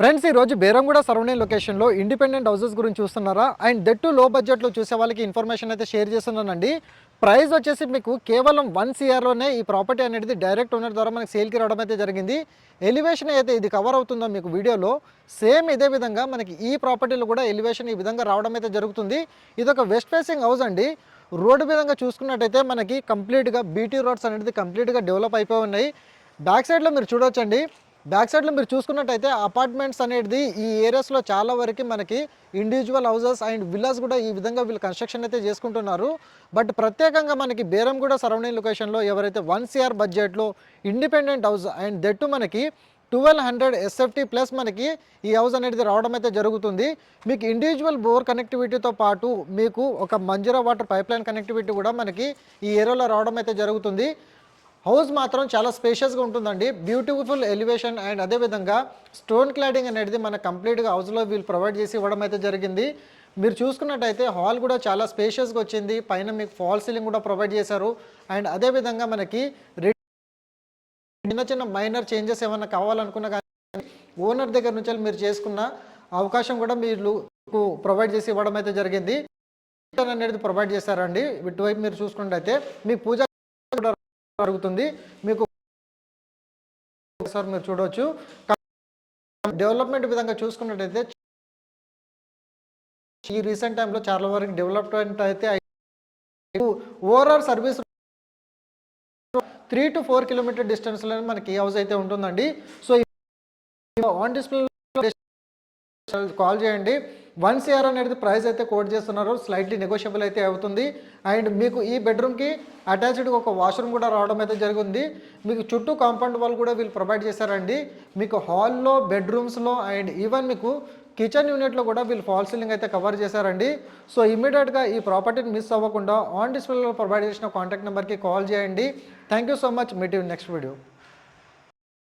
Friends ఈ రోజు Beeramguda surrounding లొకేషన్లో ఇండిపెండెంట్ హౌసెస్ గురించి చూస్తున్నారా? అండ్ దెట్టు లో బడ్జెట్లో చూసే వాళ్ళకి ఇన్ఫర్మేషన్ అయితే షేర్ చేస్తున్నానండి. ప్రైస్ వచ్చేసి మీకు కేవలం వన్ సిఆర్లోనే ఈ ప్రాపర్టీ అనేది డైరెక్ట్ ఓనర్ ద్వారా మనకి సేల్కి రావడం అయితే జరిగింది. ఎలివేషన్ అయితే ఇది కవర్ అవుతుందో మీకు వీడియోలో సేమ్ ఇదే విధంగా మనకి ఈ ప్రాపర్టీలో కూడా ఎలివేషన్ ఈ విధంగా రావడం అయితే జరుగుతుంది. ఇది ఒక వెస్ట్ ఫేసింగ్ హౌస్ అండి. రోడ్డు విధంగా చూసుకున్నట్టయితే మనకి కంప్లీట్గా బీటీ రోడ్స్ అనేది కంప్లీట్గా డెవలప్ అయిపోయి ఉన్నాయి. బ్యాక్ సైడ్లో మీరు చూడొచ్చండి. బ్యాక్ సైడ్లో మీరు చూసుకున్నట్టయితే అపార్ట్మెంట్స్ అనేది ఈ ఏరియాస్లో చాలా వరకు మనకి ఇండివిజువల్ హౌసెస్ అండ్ విల్లాస్ కూడా ఈ విధంగా వీళ్ళు కన్స్ట్రక్షన్ అయితే చేసుకుంటున్నారు. బట్ ప్రత్యేకంగా మనకి బేరంగూడ సరౌండింగ్ లొకేషన్లో ఎవరైతే వన్ సిఆర్ బడ్జెట్లో ఇండిపెండెంట్ హౌస్ అండ్ దట్టు మనకి ట్వెల్వ్ హండ్రెడ్ ఎస్ఎఫ్టీ ప్లస్ మనకి ఈ హౌస్ అనేది రావడం అయితే జరుగుతుంది. మీకు ఇండివిజువల్ బోర్ కనెక్టివిటీతో పాటు మీకు ఒక మంజురా వాటర్ పైప్ లైన్ కనెక్టివిటీ కూడా మనకి ఈ ఏరియాలో రావడం అయితే జరుగుతుంది. హౌస్ మాత్రం చాలా స్పేషియస్గా ఉంటుందండి. బ్యూటిఫుల్ ఎలివేషన్ అండ్ అదేవిధంగా స్టోన్ క్లాడింగ్ అనేది మన కంప్లీట్గా హౌస్లో వీళ్ళు ప్రొవైడ్ చేసి ఇవ్వడం అయితే జరిగింది. మీరు చూసుకున్నట్టయితే హాల్ కూడా చాలా స్పేషియస్గా వచ్చింది. పైన మీకు ఫాల్ సీలింగ్ కూడా ప్రొవైడ్ చేశారు. అండ్ అదేవిధంగా మనకి చిన్న చిన్న మైనర్ చేంజెస్ ఏమైనా కావాలనుకున్నా కానీ ఓనర్ దగ్గర నుంచి మీరు చేసుకున్న అవకాశం కూడా మీరు ప్రొవైడ్ చేసి ఇవ్వడం అయితే జరిగింది. అనేది ప్రొవైడ్ చేశారండి. ఇటువైపు మీరు చూసుకున్నట్టయితే మీకు పూజ జరుగుతుంది. మీకు సార్ మీరు చూడవచ్చు డెవలప్మెంట్ విధంగా చూసుకున్నట్టయితే ఈ రీసెంట్ టైంలో చాలా వరకు డెవలప్మెంట్ అయితే overall service three to four kilometer డిస్టెన్స్లో మనకి హౌస్ అయితే ఉంటుందండి. సో ఆన్ డిస్ప్లే కాల్ చేయండి. వన్ సిఆర్ అనేది ప్రైస్ అయితే కోట్ చేస్తున్నారు. స్లైట్లీ నెగోషియబుల్ అయితే అవుతుంది. అండ్ మీకు ఈ బెడ్రూమ్కి అటాచ్డ్ ఒక వాష్రూమ్ కూడా రావడం అయితే జరిగింది. మీకు చుట్టూ కాంపౌండ్ వాల్ కూడా వీళ్ళు ప్రొవైడ్ చేశారండి. మీకు హాల్లో బెడ్రూమ్స్లో అండ్ ఈవెన్ మీకు కిచెన్ యూనిట్లో కూడా వీళ్ళు ఫాల్ సీలింగ్ అయితే కవర్ చేశారండి. సో ఇమీడియట్గా ఈ ప్రాపర్టీని మిస్ అవ్వకుండా ఆన్ డిస్ప్లేలో ప్రొవైడ్ చేసిన కాంటాక్ట్ నెంబర్కి కాల్ చేయండి. Thank you so much meet you next video